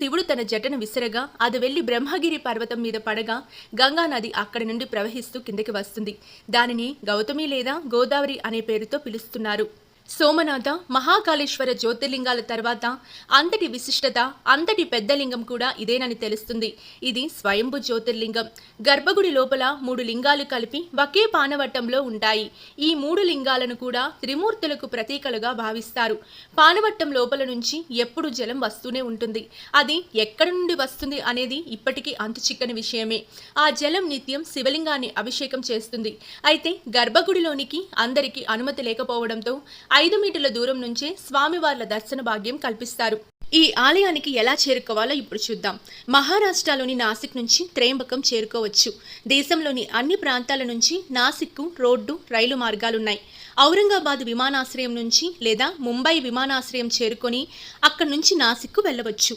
శివుడు తన జటను విసిరగా అది వెళ్ళి బ్రహ్మగిరి పర్వతం మీద పడగా గంగా నది అక్కడి నుండి ప్రవహిస్తూ కిందకి వస్తుంది. దానిని గౌతమి లేదా గోదావరి అనే పేరుతో పిలుస్తున్నారు. సోమనాథ మహాకాళేశ్వర జ్యోతిర్లింగాల తర్వాత అంతటి విశిష్టత అంతటి పెద్ద లింగం కూడా ఇదేనని తెలుస్తుంది. ఇది స్వయంభు జ్యోతిర్లింగం. గర్భగుడి లోపల మూడు లింగాలు కలిపి ఒకే పానవట్టంలో ఉంటాయి. ఈ మూడు లింగాలను కూడా త్రిమూర్తులకు ప్రతీకలుగా భావిస్తారు. పానవట్టం లోపల నుంచి ఎప్పుడు జలం వస్తూనే ఉంటుంది. అది ఎక్కడి నుండి వస్తుంది అనేది ఇప్పటికీ అంతు చిక్కని విషయమే. ఆ జలం నిత్యం శివలింగాన్ని అభిషేకం చేస్తుంది. అయితే గర్భగుడిలోనికి అందరికీ అనుమతి లేకపోవడంతో ఐదు మీటర్ల దూరం నుంచే స్వామివార్ల దర్శన భాగ్యం కల్పిస్తారు. ఈ ఆలయానికి ఎలా చేరుకోవాలో ఇప్పుడు చూద్దాం. మహారాష్ట్రలోని నాసిక్ నుంచి త్రయంబకం చేరుకోవచ్చు. దేశంలోని అన్ని ప్రాంతాల నుంచి నాసిక్కు రోడ్డు రైలు మార్గాలున్నాయి. ఔరంగాబాద్ విమానాశ్రయం నుంచి లేదా ముంబై విమానాశ్రయం చేరుకొని అక్కడి నుంచి నాసిక్కు వెళ్ళవచ్చు.